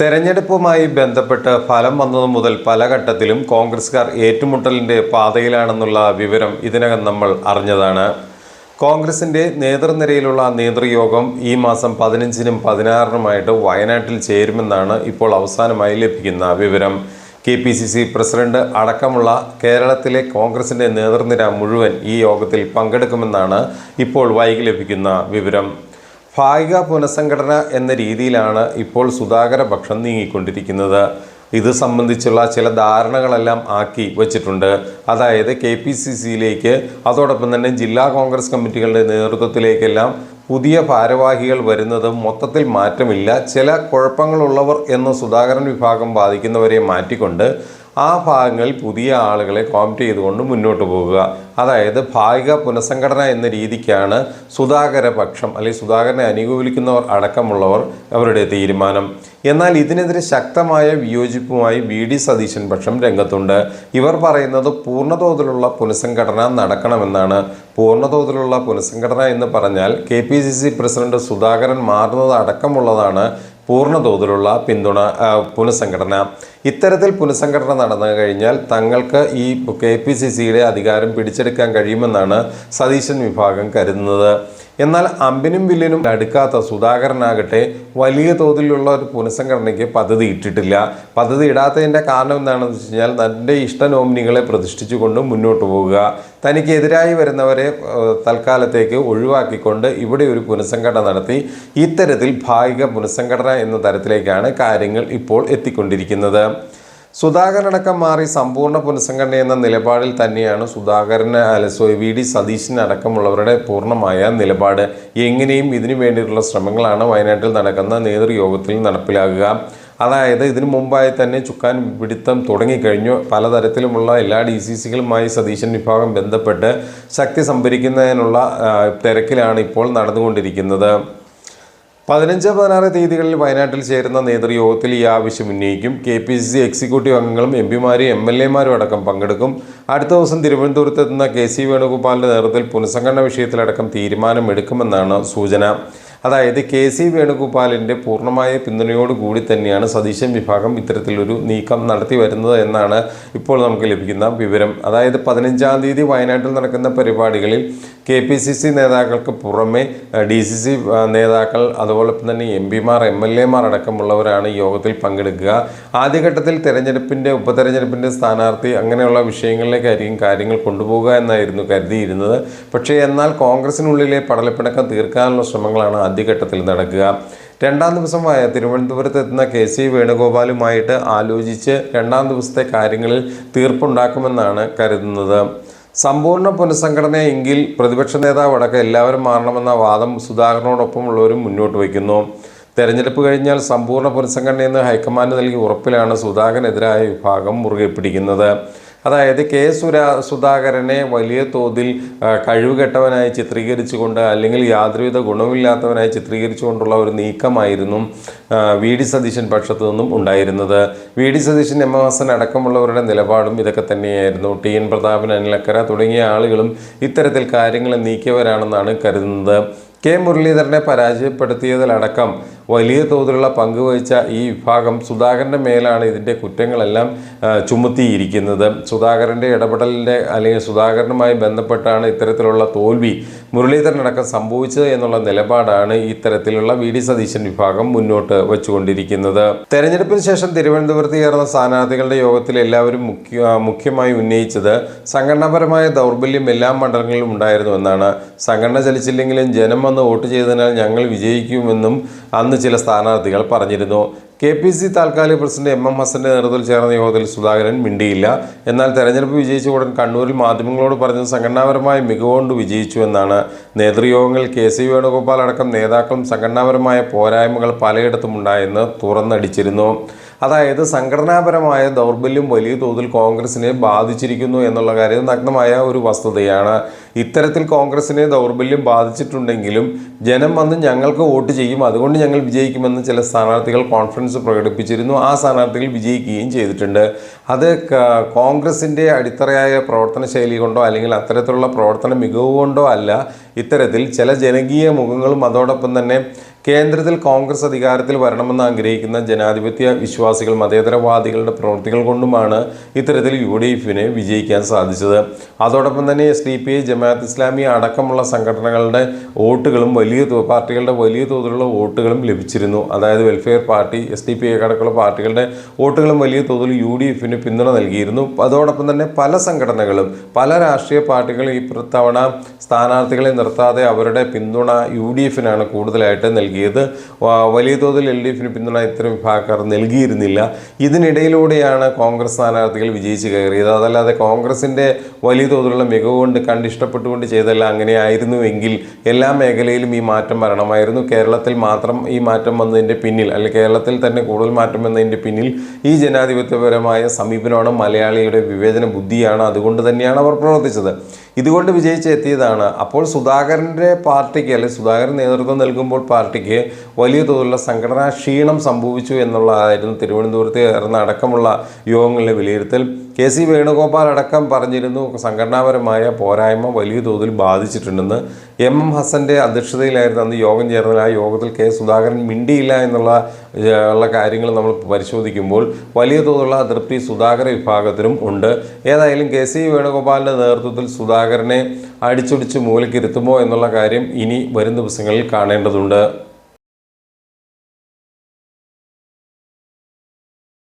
തെരഞ്ഞെടുപ്പുമായി ബന്ധപ്പെട്ട് ഫലം വന്നതു മുതൽ പല ഘട്ടത്തിലും കോൺഗ്രസ്സുകാർ ഏറ്റുമുട്ടലിന്റെ പാതയിലാണെന്നുള്ള വിവരം ഇതിനകം നമ്മൾ അറിഞ്ഞതാണ്. കോൺഗ്രസിന്റെ നേതൃനിരയിലുള്ള നേതൃയോഗം ഈ മാസം പതിനഞ്ചിനും പതിനാറിനുമായിട്ട് വയനാട്ടിൽ ചേരുമെന്നാണ് ഇപ്പോൾ അവസാനമായി ലഭിക്കുന്ന വിവരം. K P C C president അടക്കമുള്ള കേരളത്തിലെ കോൺഗ്രസിന്റെ നേതൃനിര മുഴുവൻ ഈ യോഗത്തിൽ പങ്കെടുക്കുമെന്നാണ് ഇപ്പോൾ വൈകി ലഭിക്കുന്ന വിവരം. ഭാഗിക പുനഃസംഘടന എന്ന രീതിയിലാണ് ഇപ്പോൾ സുധാകര പക്ഷം നീങ്ങിക്കൊണ്ടിരിക്കുന്നത്. ഇത് സംബന്ധിച്ചുള്ള ചില ധാരണകളെല്ലാം ആക്കി വച്ചിട്ടുണ്ട്. അതായത് കെ പി സി സിയിലേക്ക് അതോടൊപ്പം തന്നെ ജില്ലാ കോൺഗ്രസ് കമ്മിറ്റികളുടെ നേതൃത്വത്തിലേക്കെല്ലാം പുതിയ ഭാരവാഹികൾ വരുന്നത് മൊത്തത്തിൽ മാറ്റമില്ല. ചില കുഴപ്പങ്ങളുള്ളവർ എന്ന് സുധാകരൻ വിഭാഗം ബാധിക്കുന്നവരെ മാറ്റിക്കൊണ്ട് ആ ഭാഗങ്ങളിൽ പുതിയ ആളുകളെ കോമിറ്റ് ചെയ്തുകൊണ്ട് മുന്നോട്ട് പോകുക. അതായത് ഭാഗിക പുനഃസംഘടന എന്ന രീതിക്കാണ് സുധാകര പക്ഷം അല്ലെങ്കിൽ സുധാകരനെ അനുകൂലിക്കുന്നവർ അടക്കമുള്ളവർ അവരുടെ തീരുമാനം. എന്നാൽ ഇതിനെതിരെ ശക്തമായ വിയോജിപ്പുമായി വി ഡി സതീശൻ പക്ഷം രംഗത്തുണ്ട്. ഇവർ പറയുന്നത് പൂർണതോതിലുള്ള പുനഃസംഘടന നടക്കണമെന്നാണ്. പൂർണതോതിലുള്ള പുനഃസംഘടന എന്ന് പറഞ്ഞാൽ K P C C president Sudhakaran മാറുന്നത് അടക്കമുള്ളതാണ്. പൂർണതോതിലുള്ള പിന്തുണ പുനഃസംഘടന. ഇത്തരത്തിൽ പുനഃസംഘടന നടന്നു കഴിഞ്ഞാൽ തങ്ങൾക്ക് ഈ കെ പി സി സിയുടെ അധികാരം പിടിച്ചെടുക്കാൻ കഴിയുമെന്നാണ് സതീശൻ വിഭാഗം കരുതുന്നത്. എന്നാൽ അമ്പിനും വില്ലിനും അടുക്കാത്ത സുധാകരനാകട്ടെ വലിയ തോതിലുള്ള ഒരു പുനഃസംഘടനയ്ക്ക് പദ്ധതി ഇട്ടിട്ടില്ല. പദ്ധതി ഇടാത്തതിന്റെ കാരണം എന്താണെന്ന് വെച്ച് കഴിഞ്ഞാൽ തന്റെ ഇഷ്ട നോമിനികളെ പ്രതിഷ്ഠിച്ചുകൊണ്ട് മുന്നോട്ട് പോവുക. തനിക്കെതിരായി വരുന്നവരെ തൽക്കാലത്തേക്ക് ഒഴിവാക്കിക്കൊണ്ട് ഇവിടെ ഒരു പുനഃസംഘടന നടത്തി. ഇത്തരത്തിൽ ഭാഗിക പുനഃസംഘടന എന്ന തരത്തിലേക്കാണ് കാര്യങ്ങൾ ഇപ്പോൾ എത്തിക്കൊണ്ടിരിക്കുന്നത്. സുധാകരനടക്കം മാറി സമ്പൂർണ പുനഃസംഘടന എന്ന നിലപാടിൽ തന്നെയാണ് സുധാകരന് അല്ല വി. ഡി. സതീശനടക്കമുള്ളവരുടെ പൂർണമായ നിലപാട്. എങ്ങനെയും ഇതിനു വേണ്ടിയിട്ടുള്ള ശ്രമങ്ങളാണ് വയനാട്ടിൽ നടക്കുന്ന നേതൃയോഗത്തിൽ നടപ്പിലാകുക. അതായത് ഇതിനു മുമ്പായി തന്നെ ചുക്കാൻ പിടുത്തം തുടങ്ങിക്കഴിഞ്ഞു. പലതരത്തിലുമുള്ള എല്ലാ ഡി സി സികളുമായി സതീശൻ വിഭാഗം ബന്ധപ്പെട്ട് ശക്തി സംഭരിക്കുന്നതിനുള്ള തിരക്കിലാണ് ഇപ്പോൾ നടന്നുകൊണ്ടിരിക്കുന്നത്. പതിനഞ്ച് പതിനാറ് തീയതികളിൽ വയനാട്ടിൽ ചേരുന്ന നേതൃയോഗത്തിൽ ഈ ആവശ്യം ഉന്നയിക്കും. K P C C executive അംഗങ്ങളും എം പിമാരും എം എൽ എമാരും അടക്കം പങ്കെടുക്കും. അടുത്ത ദിവസം തിരുവനന്തപുരത്ത് എത്തുന്ന കെ സി വേണുഗോപാലിന്റെ നേതൃത്വത്തിൽ പുനഃസംഘടന വിഷയത്തിലടക്കം തീരുമാനമെടുക്കുമെന്നാണ് സൂചന. അതായത് കെ സി വേണുഗോപാലിന്റെ പൂർണമായ പിന്തുണയോടുകൂടി തന്നെയാണ് സതീശൻ വിഭാഗം ഇത്തരത്തിലൊരു നീക്കം നടത്തി വരുന്നത് എന്നാണ് ഇപ്പോൾ നമുക്ക് ലഭിക്കുന്ന വിവരം. അതായത് പതിനഞ്ചാം തീയതി വയനാട്ടിൽ നടക്കുന്ന പരിപാടികളിൽ കെ പി സി സി നേതാക്കൾക്ക് പുറമെ ഡി സി സി നേതാക്കൾ അതുപോലെ തന്നെ എം പിമാർ എം എൽ എമാർ അടക്കമുള്ളവരാണ് യോഗത്തിൽ പങ്കെടുക്കുക. ആദ്യഘട്ടത്തിൽ തെരഞ്ഞെടുപ്പിന്റെ ഉപതെരഞ്ഞെടുപ്പിന്റെ സ്ഥാനാർത്ഥി അങ്ങനെയുള്ള വിഷയങ്ങളിലേക്കായിരിക്കും കാര്യങ്ങൾ കൊണ്ടുപോകുക എന്നായിരുന്നു കരുതിയിരുന്നത്. പക്ഷേ എന്നാൽ കോൺഗ്രസിനുള്ളിലെ പടലപ്പിണക്കം തീർക്കാനുള്ള ശ്രമങ്ങളാണ് ആദ്യഘട്ടത്തിൽ നടക്കുക. രണ്ടാം ദിവസമായ വ- തിരുവനന്തപുരത്ത് എത്തുന്ന കെ സി വേണുഗോപാലുമായിട്ട് ആലോചിച്ച് രണ്ടാം ദിവസത്തെ കാര്യങ്ങളിൽ തീർപ്പുണ്ടാക്കുമെന്നാണ് കരുതുന്നത്. സമ്പൂർണ പുനഃസംഘടന എങ്കിൽ പ്രതിപക്ഷ നേതാവ് അടക്കം എല്ലാവരും മാറണമെന്ന വാദം സുധാകരനോടൊപ്പമുള്ളവരും മുന്നോട്ട് വയ്ക്കുന്നു. തെരഞ്ഞെടുപ്പ് കഴിഞ്ഞാൽ സമ്പൂർണ പുനഃസംഘടനയെന്ന് ഹൈക്കമാൻഡ് നൽകിയ ഉറപ്പിലാണ് സുധാകരനെതിരായ വിഭാഗം മുറുകെ പിടിക്കുന്നത് അതായത് കെ സുര സുധാകരനെ വലിയ തോതിൽ കഴിവുകെട്ടവനായി ചിത്രീകരിച്ചുകൊണ്ട് അല്ലെങ്കിൽ യാതൊരുവിധ ഗുണമില്ലാത്തവനായി ചിത്രീകരിച്ചുകൊണ്ടുള്ള ഒരു നീക്കമായിരുന്നു വി ഡി സതീശൻ പക്ഷത്തു നിന്നും ഉണ്ടായിരുന്നത്. V D Satheesan M M Hassan അടക്കമുള്ളവരുടെ നിലപാടും ഇതൊക്കെ തന്നെയായിരുന്നു. ടി എൻ പ്രതാപൻ അനിലക്കര തുടങ്ങിയ ആളുകളും ഇത്തരത്തിൽ കാര്യങ്ങൾ നീക്കിയവരാണെന്നാണ് കരുതുന്നത്. കെ മുരളീധരനെ പരാജയപ്പെടുത്തിയതിലടക്കം വലിയ തോതിലുള്ള പങ്കുവഹിച്ച ഈ വിഭാഗം സുധാകരന്റെ മേലാണ് ഇതിന്റെ കുറ്റങ്ങളെല്ലാം ചുമത്തിയിരിക്കുന്നത്. സുധാകരന്റെ ഇടപെടലിന്റെ അല്ലെങ്കിൽ സുധാകരനുമായി ബന്ധപ്പെട്ടാണ് ഇത്തരത്തിലുള്ള തോൽവി മുരളീധരനടക്കം സംഭവിച്ചത് എന്നുള്ള നിലപാടാണ് ഇത്തരത്തിലുള്ള വി ഡി സതീശൻ വിഭാഗം മുന്നോട്ട് വെച്ചുകൊണ്ടിരിക്കുന്നത്. തെരഞ്ഞെടുപ്പിന് ശേഷം തിരുവനന്തപുരത്ത് ചേർന്ന സ്ഥാനാർത്ഥികളുടെ യോഗത്തിൽ എല്ലാവരും മുഖ്യ മുഖ്യമായി ഉന്നയിച്ചത് സംഘടനാപരമായ ദൗർബല്യം എല്ലാ മണ്ഡലങ്ങളിലും ഉണ്ടായിരുന്നു എന്നാണ്. സംഘടന ചലിച്ചില്ലെങ്കിലും ജനം വന്ന് വോട്ട് ചെയ്തതിനാൽ ഞങ്ങൾ വിജയിക്കുമെന്നും അന്ന് ചില സ്ഥാനാർത്ഥികൾ പറഞ്ഞിരുന്നു. കെ പി സി താൽക്കാലിക പ്രസിഡന്റ് എം എം ഹസന്റെ നേതൃത്വത്തിൽ ചേർന്ന യോഗത്തിൽ സുധാകരൻ മിണ്ടിയില്ല. എന്നാൽ തെരഞ്ഞെടുപ്പ് വിജയിച്ച ഉടൻ കണ്ണൂരിൽ മാധ്യമങ്ങളോട് പറഞ്ഞത് സംഘടനാപരമായ മികവുകൊണ്ട് വിജയിച്ചു എന്നാണ്. നേതൃയോഗങ്ങളിൽ കെ സി വേണുഗോപാൽ അടക്കം നേതാക്കളും സംഘടനാപരമായ പോരായ്മകൾ പലയിടത്തും ഉണ്ടായെന്ന് തുറന്നടിച്ചിരുന്നു. അതായത് സംഘടനാപരമായ ദൗർബല്യം വലിയ തോതിൽ കോൺഗ്രസിനെ ബാധിച്ചിരിക്കുന്നു എന്നുള്ള കാര്യം നഗ്നമായ ഒരു വസ്തുതയാണ്. ഇത്തരത്തിൽ കോൺഗ്രസിനെ ദൗർബല്യം ബാധിച്ചിട്ടുണ്ടെങ്കിലും ജനം വന്ന് ഞങ്ങൾക്ക് വോട്ട് ചെയ്യും. അതുകൊണ്ട് ഞങ്ങൾ വിജയിക്കുമെന്ന് ചില സ്ഥാനാർത്ഥികൾ കോൺഫിഡൻസ് പ്രകടിപ്പിച്ചിരുന്നു. ആ സ്ഥാനാർത്ഥികൾ വിജയിക്കുകയും ചെയ്തിട്ടുണ്ട്. അത് കോൺഗ്രസിന്റെ അടിത്തറയായ പ്രവർത്തന ശൈലി കൊണ്ടോ അല്ലെങ്കിൽ അത്തരത്തിലുള്ള പ്രവർത്തന മികവ് കൊണ്ടോ അല്ല ഇത്തരത്തിൽ ചില ജനകീയ മുഖങ്ങളും അതോടൊപ്പം തന്നെ കേന്ദ്രത്തിൽ കോൺഗ്രസ് അധികാരത്തിൽ വരണമെന്ന് ആഗ്രഹിക്കുന്ന ജനാധിപത്യ വിശ്വാസികൾ മതേതരവാദികളുടെ പ്രവൃത്തികൾ കൊണ്ടുമാണ് ഇത്തരത്തിൽ യു ഡി എഫിന് വിജയിക്കാൻ സാധിച്ചത്. അതോടൊപ്പം തന്നെ S D P I Jamaat Islami അടക്കമുള്ള സംഘടനകളുടെ വോട്ടുകളും വലിയ പാർട്ടികളുടെ വലിയ തോതിലുള്ള വോട്ടുകളും ലഭിച്ചിരുന്നു. അതായത് welfare party S D P I അടക്കമുള്ള പാർട്ടികളുടെ വോട്ടുകളും വലിയ തോതിൽ യു ഡി എഫിന് പിന്തുണ നൽകിയിരുന്നു. അതോടൊപ്പം തന്നെ പല സംഘടനകളും പല രാഷ്ട്രീയ പാർട്ടികളും ഈ തവണ സ്ഥാനാർത്ഥികളെ നിർത്താതെ അവരുടെ പിന്തുണ യു ഡി എഫിനാണ് കൂടുതലായിട്ട് നൽകിയത്. വലിയ തോതിൽ എൽ ഡി എഫിന് പിന്തുണ ഇത്തരം വിഭാഗക്കാർ നൽകിയിരുന്നില്ല. ഇതിനിടയിലൂടെയാണ് കോൺഗ്രസ് സ്ഥാനാർത്ഥികൾ വിജയിച്ച് കയറിയത്. അതല്ലാതെ കോൺഗ്രസിന്റെ വലിയ തോതിലുള്ള മികവ് കൊണ്ട് കണ്ട് ഇഷ്ടപ്പെട്ടുകൊണ്ട് ചെയ്തല്ല അങ്ങനെ ആയിരുന്നുവെങ്കിൽ എല്ലാ മേഖലയിലും ഈ മാറ്റം വരണമായിരുന്നു. കേരളത്തിൽ മാത്രം ഈ മാറ്റം വന്നതിന്റെ പിന്നിൽ അല്ലെങ്കിൽ കേരളത്തിൽ തന്നെ കൂടുതൽ മാറ്റം വന്നതിന്റെ പിന്നിൽ ഈ ജനാധിപത്യപരമായ സമീപനമാണ് മലയാളിയുടെ വിവേചന ബുദ്ധിയാണ്. അതുകൊണ്ട് തന്നെയാണ് അവർ പ്രവർത്തിച്ചത്. ഇതുകൊണ്ട് വിജയിച്ചെത്തിയതാണ് അപ്പോൾ സുധാകരന്റെ പാർട്ടിക്ക് അല്ലെങ്കിൽ സുധാകരൻ നേതൃത്വം നൽകുമ്പോൾ പാർട്ടിക്ക് വലിയ തോതിലുള്ള സംഘടനാ ക്ഷീണം സംഭവിച്ചു എന്നുള്ളതായിരുന്നു തിരുവനന്തപുരത്ത് ചേർന്ന അടക്കമുള്ള യോഗങ്ങളിലെ വിലയിരുത്തൽ. കെ സി വേണുഗോപാൽ അടക്കം പറഞ്ഞിരുന്നു സംഘടനാപരമായ പോരായ്മ വലിയ തോതിൽ ബാധിച്ചിട്ടുണ്ടെന്ന്. എം എം ഹസന്റെ അധ്യക്ഷതയിലായിരുന്നു അന്ന് യോഗം ചേർന്നത്. ആ യോഗത്തിൽ കെ സുധാകരൻ മിണ്ടിയില്ല എന്നുള്ള ഉള്ള കാര്യങ്ങൾ നമ്മൾ പരിശോധിക്കുമ്പോൾ വലിയ തോതിലുള്ള അതൃപ്തി സുധാകര വിഭാഗത്തിനും ഉണ്ട്. ഏതായാലും കെ സി വേണുഗോപാലിന്റെ നേതൃത്വത്തിൽ സുധാകരനെ അടിച്ചൊടിച്ച് മൂലക്കിരുത്തുമോ എന്നുള്ള കാര്യം ഇനി വരും ദിവസങ്ങളിൽ കാണേണ്ടതുണ്ട്.